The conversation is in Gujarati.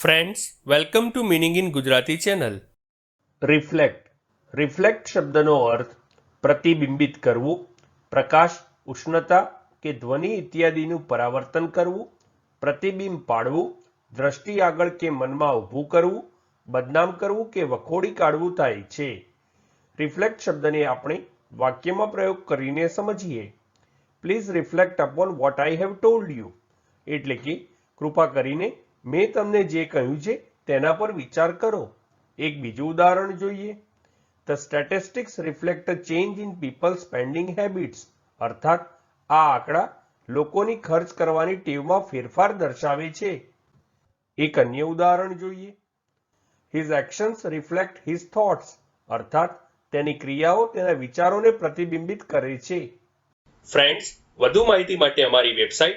Friends welcome to meaning in Gujarati channel reflect reflect શબ્દનો અર્થ પ્રતિબિંબિત કરવું, પ્રકાશ, ઉષ્ણતા કે ધ્વનિ ઇત્યાદિનું પરાવર્તન કરવું, પ્રતિબિંબ પાડવું, દ્રષ્ટિ આગળ કે મનમાં ઊભું કરવું, બદનામ કરવું કે વખોડી કાઢવું થાય છે રિફ્લેક્ટ શબ્દને આપણે વાક્યમાં પ્રયોગ કરીને સમજીએ. Please reflect upon what I have told you એટલે કે કૃપા કરીને મેં તમને જે કહ્યું છે, તેના પર વિચાર કરો. એક બીજું ઉદાહરણ જોઈએ. The statistics reflect change in people spending habits અર્થાત, આ આંકડા લોકોની ખર્ચ કરવાની ટેવમાં ફેરફાર દર્શાવે છે. એક અન્ય ઉદાહરણ જોઈએ. His actions reflect his thoughts અર્થાત, તેની ક્રિયાઓ તેના વિચારોને પ્રતિબિંબિત કરે છે. ફ્રેન્ડ્સ વધુ માહિતી માટે અમારી website